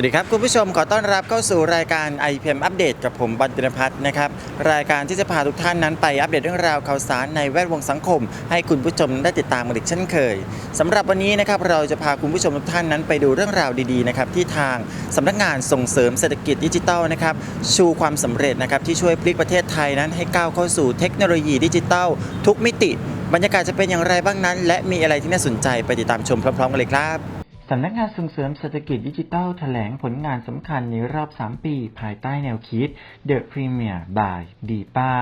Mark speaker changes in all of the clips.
Speaker 1: วัสดีครับ คุณผู้ชมขอต้อนรับเข้าสู่รายการ IPM อัปเดตกับผมบอลตินพัฒน์นะครับ รายการที่จะพาทุกท่านนั้นไปอัปเดตเรื่องราวข่าวสารในแวดวงสังคม ให้คุณผู้ชมได้ติดตามกันอีกเช่นเคยสำหรับวันนี้นะครับเราจะพาคุณผู้ชมทุกท่านนั้นไปดูเรื่องราวดีๆนะครับที่ทางสำนักงานส่งเสริมเศรษฐกิจดิจิทัลนะครับชูความสำเร็จนะครับที่ช่วยพลิกประเทศไทยนั้นให้ก้าวเข้าสู่เทคโนโลยีดิจิทัลทุกมิติ บรรยากาศจะเป็นอย่างไรบ้างนั้น และมีอะไรที่น่าสนใจไปติดตามชมพร้อมๆกันเลยครับ สำนักงานส่งเสริมเศรษฐกิจดิจิทัลแถลงผลงานสำคัญในรอบ 3 ปี ภายใต้แนวคิด The Premier by DPA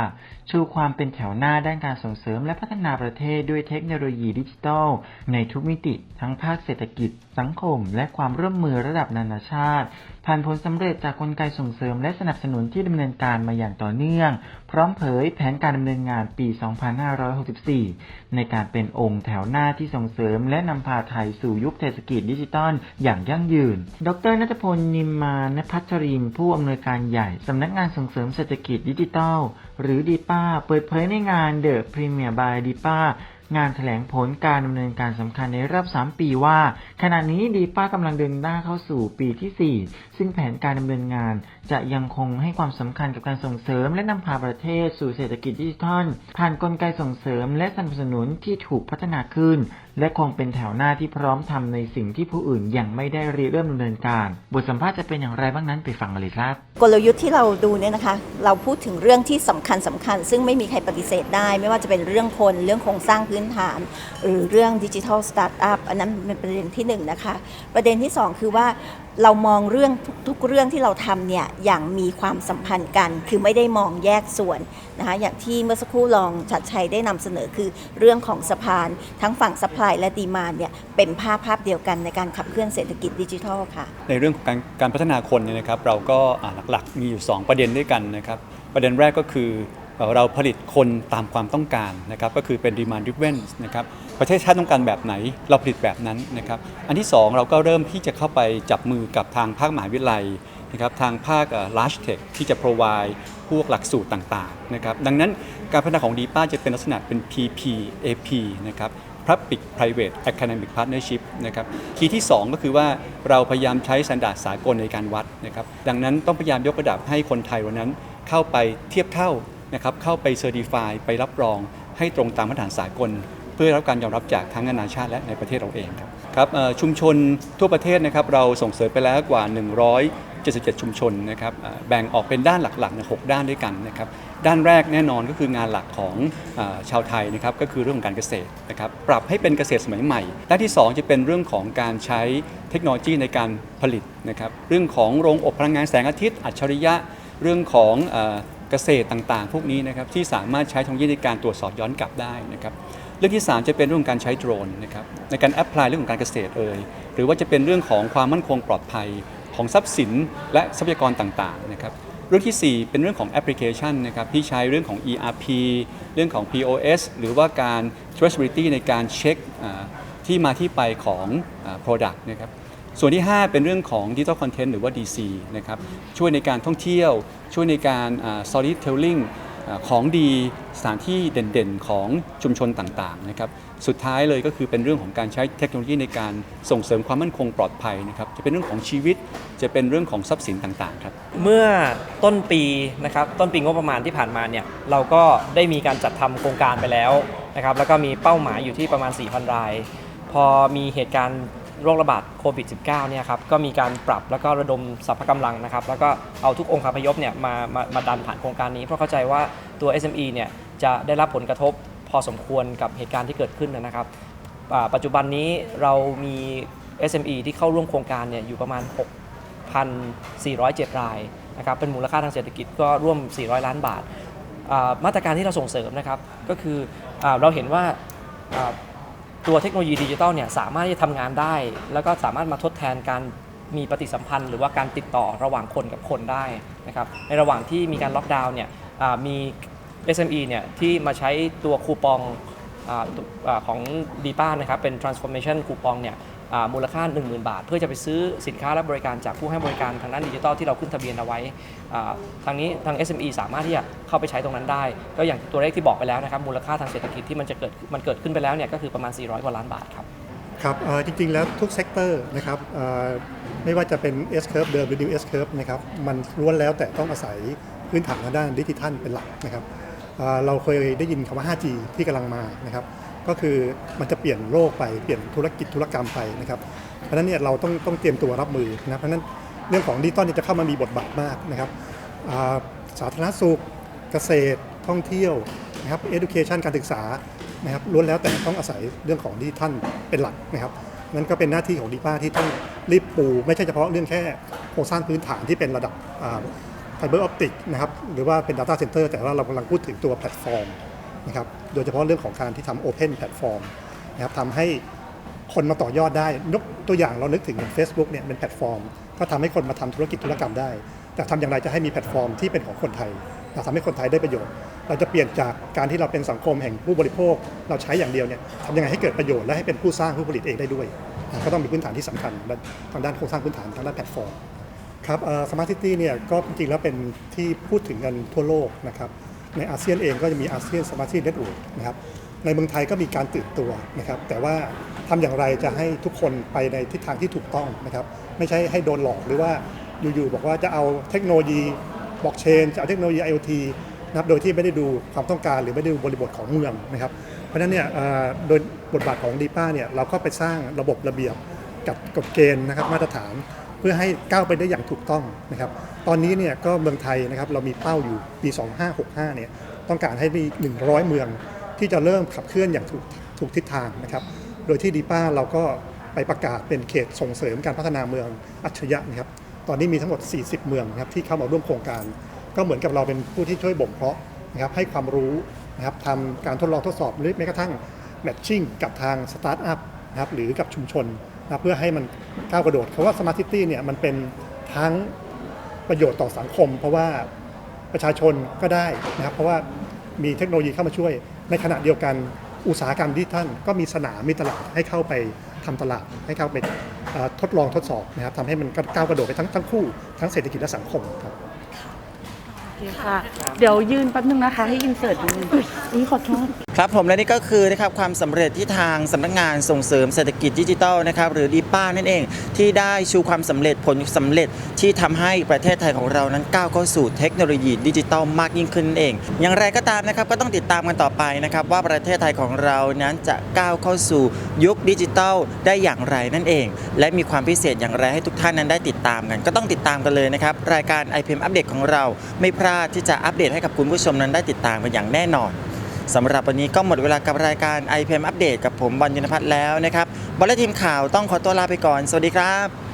Speaker 1: ชูความเป็นแถวหน้าด้านการส่งเสริมและพัฒนาประเทศด้วยเทคโนโลยีดิจิทัล ในทุกมิติ ทั้งภาคเศรษฐกิจ สังคม และความร่วมมือระดับนานาชาติ ผ่านผลสำเร็จจากกลไกส่งเสริมและสนับสนุนที่ดำเนินการมาอย่างต่อเนื่อง พร้อมเผยแผนการดำเนินงานปี 2564 ในการเป็นองค์แถวหน้าที่ส่งเสริม และนำพาไทยสู่ยุคเศรษฐกิจดิจิทัล อย่างยั่งยืน ดรนัทพลนิมมานพัชรินผู้อำนวยการใหญ่สำนักงานส่งเสริมเศรษฐกิจดิจิทัลหรือดีป้าเปิดเผยในงาน The Premier by ดีป้างานแถลงผลการดำเนินการสำคัญในรอบ 3 ปีว่า ขณะนี้ดีป้ากำลังเดินหน้าเข้าสู่ปีที่ 4 ซึ่งแผนการดำเนินงาน จะยังคงให้ความสำคัญกับการส่งเสริมและนำพาประเทศสู่เศรษฐกิจดิจิทัล ผ่านกลไกส่งเสริมและสนับสนุนที่ถูกพัฒนาขึ้น และคงเป็นแถวหน้าที่พร้อมทำในสิ่งที่ผู้อื่นยังไม่ได้ริเริ่มดำเนินการ บทสัมภาษณ์จะเป็นอย่างไรบ้างนั้นไปฟังกันเลยครับ
Speaker 2: กลยุทธ์ที่เราดูเนี่ยนะคะ เราพูดถึงเรื่องที่สำคัญสำคัญ ซึ่งไม่มีใครปฏิเสธได้ ไม่ว่าจะเป็นเรื่องคนเรื่องโครงสร้างพื้นฐาน หรือเรื่องดิจิทัลสตาร์ทอัพอันนั้นเป็นประเด็นที่หนึ่งนะคะประเด็นที่สองคือว่า เรามองเรื่องทุกเรื่องที่เราทำเนี่ยอย่างมีความสัมพันธ์กัน คือไม่ได้มองแยกส่วนนะคะอย่างที่เมื่อสักครู่รองชัดชัยได้นำเสนอคือเรื่องของสะพานทั้งฝั่งสป라이และดีมานเนี่ยเป็นภาพภาพเดียวกันในการขับเคลื่อนเศรษฐกิจดิจิทัลค่ะ
Speaker 3: ในเรื่องของการการพัฒนาคนเนี่ยนะครับเราก็หลักๆมีอยู่ 2 ประเด็นด้วยกันนะครับประเด็นแรกก็คือ เราผลิตคนตามความต้องการนะครับก็คือเป็น demand driven นะครับประเทศชาติต้องการแบบไหนเราผลิตแบบนั้นนะครับอันที่ 2 เราก็เริ่มที่จะเข้าไปจับมือกับทางภาคมหาวิทยาลัยนะครับทางภาค large tech ที่จะ provide พวกหลักสูตรต่างๆนะครับดังนั้นการพัฒนาของดีป้าจะเป็นลักษณะเป็น PPAP นะครับ Public Private Academic Partnership นะครับคีย์ที่ 2 ก็คือว่าเราพยายามใช้สันดาษสากลในการวัดนะครับดังนั้นต้องพยายามยกระดับให้คนไทยวันนั้นเข้าไปเทียบเท่า นะครับเข้าไปเซอร์ติฟายไปรับรองให้ตรงตามมาตรฐานสากล เพื่อรับการยอมรับจากทั้งนานาชาติและในประเทศเราเองครับครับชุมชนทั่วประเทศนะครับเราส่งเสริมไปแล้วกว่า 177 ชุมชนนะครับแบ่งออกเป็นด้านหลักๆเนี่ยหกด้านด้วยกันนะครับด้านแรกแน่นอนก็คืองานหลักของชาวไทยนะครับก็คือเรื่องของการเกษตรนะครับปรับให้เป็นเกษตรสมัยใหม่ด้านที่ 2 จะเป็นเรื่องของการใช้เทคโนโลยีในการผลิตนะครับเรื่องของโรงอบพลังงานแสงอาทิตย์ อัจฉริยะเรื่องของ เกษตรต่างๆ พวกนี้นะครับที่สามารถใช้เทคโนโลยีในการตรวจสอบย้อนกลับได้นะครับเรื่องที่ 3 จะเป็นเรื่องของการใช้โดรนนะครับในการแอพพลายเรื่องของการเกษตรเอ่ยหรือว่าจะเป็นเรื่องของความมั่นคงปลอดภัยของทรัพย์สินและทรัพยากรต่างๆนะครับเรื่องทีสี่4 เป็นเรื่องของแอปพลิเคชันนะครับที่ใช้เรื่องของ ERP เรื่องของ POS หรือว่าการ traceability ในการเช็คที่มาที่ไปของ product นะครับ ส่วนที่ 5 เป็นเรื่องของ Digital Content หรือว่า DC นะครับช่วยในการท่องเที่ยว ช่วยในการอ่า storytelling อ่าของดีสถานที่เด่นๆของชุมชนต่างๆนะครับสุดท้ายเลยก็คือเป็นเรื่องของการใช้เทคโนโลยีในการส่งเสริมความมั่นคงปลอดภัยนะครับจะเป็นเรื่องของชีวิตจะเป็นเรื่องของทรัพย์สินต่างๆครับ
Speaker 4: เมื่อต้นปีนะครับต้นปีงบประมาณที่ผ่านมาเนี่ยเราก็ได้มีการจัดทำโครงการไปแล้วนะครับแล้วก็มีเป้าหมายอยู่ที่ประมาณ 4,000 ราย พอมีเหตุการณ์ โรคระบาดโควิด -19 เนี่ยครับก็มีการปรับแล้วก็ระดมสรรพกำลังนะครับ แล้วก็เอาทุกองค์คาพยพเนี่ยมามามาดันผ่านโครงการนี้ เพราะเข้าใจว่าตัว SME เนี่ยจะได้รับผลกระทบพอสมควรกับเหตุการณ์ที่เกิดขึ้นนะครับปัจจุบันนี้เรามี SME ที่เข้าร่วมโครงการเนี่ยอยู่ประมาณ 6,407 รายนะครับเป็นมูลค่าทางเศรษฐกิจก็ร่วม 400 ล้านบาท มาตรการที่เราส่งเสริมนะครับก็คืออเราเห็นว่า ตัวเทคโนโลยีดิจิทัลเนี่ยสามารถที่จะทำงานได้ แล้วก็สามารถมาทดแทนการมีปฏิสัมพันธ์ หรือว่าการติดต่อระหว่างคนกับคนได้นะครับในระหว่างที่มีการล็อกดาวน์เนี่ยอ่ามี SME เนี่ยที่มาใช้ตัวคูปองอาตัวอ่าของดีป้านะครับเป็น transformation คูปองเนี่ย มูลค่า 10,000 บาท เพื่อจะไปซื้อสินค้าและบริการจากผู้ให้บริการทางด้านดิจิทัลที่เราขึ้นทะเบียนเอาไว้ทางนี้ทาง SME สามารถที่จะเข้าไปใช้ตรงนั้นได้ ก็อย่างตัวเลขที่บอกไปแล้วนะครับมูลค่าทางเศรษฐกิจที่มันจะเกิดมันเกิดขึ้นไปแล้วเนี่ยก็คือประมาณ 400 กว่าล้านบาทครับ
Speaker 5: ครับจริงๆ แล้วทุกเซกเตอร์นะครับไม่ว่าจะเป็น S curve เดิมหรือ new S curve นะครับมันล้วนแล้วแต่ต้องอาศัยพื้นฐานทางด้านดิจิทัลเป็นหลักนะครับเราเคยได้ยินคำว่า 5G ที่กำลังมานะครับ ก็คือมันจะเปลี่ยนโลกไปเปลี่ยนธุรกิจธุรกรรมไปนะครับเพราะฉะนั้นเนี่ยเราต้องต้องเตรียมตัวรับมือนะเพราะฉะนั้นเรื่องของดิจิตอลจะเข้ามามีบทบาทมากนะครับสาธารณสุข เกษตรท่องเที่ยวนะครับ education การศึกษานะครับล้วนแล้วแต่ต้องอาศัยเรื่องของดิจิทัลเป็นหลักนะครับนั่นก็เป็นหน้าที่ของดีป้าที่ต้องรีบปูไม่ใช่เฉพาะเรื่องแค่โครงสร้างพื้นฐานที่เป็นระดับไฟเบอร์ออปติกนะครับหรือว่าเป็น Data Center แต่ว่าเรากำลังพูดถึงตัวแพลตฟอร์ม นะครับโดยเฉพาะเรื่องของการที่ทำ Open Platform นะครับทำให้คนมาต่อยอดได้ยกตัวอย่างเรานึกถึงอย่าง Facebook เนี่ยเป็นแพลตฟอร์ม ก็ทำให้คนมาทำธุรกิจธุรกรรมได้ แต่ทำอย่างไรจะให้มีแพลตฟอร์มที่เป็นของคนไทยเราทำให้คนไทยได้ประโยชน์ เราจะเปลี่ยนจากการที่เราเป็นสังคมแห่งผู้บริโภค เราใช้อย่างเดียวเนี่ยทำยังไงให้เกิดประโยชน์และให้เป็นผู้สร้างผู้ผลิตเองได้ด้วยนะก็ต้องมีพื้นฐานที่สำคัญทางด้านโครงสร้างพื้นฐานทางด้านแพลตฟอร์ม ครับสมาร์ทซิตี้เนี่ยก็จริงๆแล้วเป็นที่พูดถึงกันทั่วโลกนะครับ ในอาเซียนเองก็จะมีอาเซียนสมาร์ทซิตี้เน็ตเวิร์กนะครับในเมืองไทยก็มีการตื่นตัวนะครับ แต่ว่าทำอย่างไรจะให้ทุกคนไปในทิศทางที่ถูกต้องนะครับ ไม่ใช่ให้โดนหลอกหรือว่าอยู่ๆบอกว่าจะเอาเทคโนโลยีบล็อกเชนจะเอาเทคโนโลยี IoT นะครับโดยที่ไม่ได้ดูความต้องการหรือไม่ได้ดูบริบทของเมืองนะครับ เพราะฉะนั้นเนี่ยโดยบทบาทของดีป้าเนี่ยเราก็ไปสร้างระบบระเบียบกับกฎเกณฑ์นะครับมาตรฐาน พื่อให้ก้าวไปได้อย่างถูกต้องนะครับ ตอนนี้เนี่ยก็เมืองไทยนะครับเรามีเป้าอยู่ปี 2565 เนี่ยต้องการให้มี 100 เมืองที่จะเริ่มขับเคลื่อนอย่างถูกถูกทิศทางนะครับ โดยที่ดีป้าเราก็ไปประกาศเป็นเขตส่งเสริมการพัฒนาเมืองอัจฉริยะนะครับ ตอนนี้มีทั้งหมด 40 เมืองนะครับที่เข้ามาร่วมโครงการ ก็เหมือนกับเราเป็นผู้ที่ช่วยบ่มเพาะนะครับให้ความรู้นะครับทำการทดลองทดสอบหรือแม้กระทั่งแมทชิ่งกับทางสตาร์ทอัพ นะครับหรือกับชุมชนนะครับเพื่อให้มันก้าวกระโดดเพราะว่าสมาร์ทซิตี้เนี่ยมันเป็นทั้งประโยชน์ต่อสังคม เพราะว่าประชาชนก็ได้นะครับเพราะว่ามีเทคโนโลยีเข้ามาช่วย ในขณะเดียวกันอุตสาหกรรมดิจิทัลก็มีสนามมีตลาดให้เข้าไปทำตลาดให้เข้าไปเอ่อทดลองทดสอบนะครับทำให้มันก้าวกระโดดไปทั้งทั้งคู่ทั้งเศรษฐกิจและสังคมครับ
Speaker 6: โอเคค่ะ เดี๋ยวยืนแป๊บนึงนะคะ ให้อินเสิร์ตนิดนึงนี่ขอโทษ
Speaker 7: ครับผมและนี่ก็คือนะครับความสำเร็จที่ทางสำนักงานส่งเสริมเศรษฐกิจดิจิทัลนะครับหรือดีป้านั่นเอง ที่ได้ชูความสำเร็จผลสำเร็จที่ทำให้ประเทศไทยของเรานั้นก้าวเข้าสู่เทคโนโลยีดิจิทัลมากยิ่งขึ้นนั่นเอง อย่างไรก็ตามนะครับก็ต้องติดตามกันต่อไปนะครับว่าประเทศไทยของเรานั้นจะก้าวเข้าสู่ยุคดิจิทัลได้อย่างไรนั่นเอง และมีความพิเศษอย่างไรให้ทุกท่านนั้นได้ติดตามกัน ก็ต้องติดตามกันเลยนะครับรายการ IPM อัปเดตของเรา ไม่พลาดที่จะอัปเดตให้กับคุณผู้ชมนั้นได้ติดตามกันอย่างแน่นอน สำหรับวันนี้ก็หมดเวลากับรายการ IPM อัปเดตกับผมบอลยนพัฒน์แล้วนะครับบอลและทีมข่าวต้องขอตัวลาไปก่อน สวัสดีครับ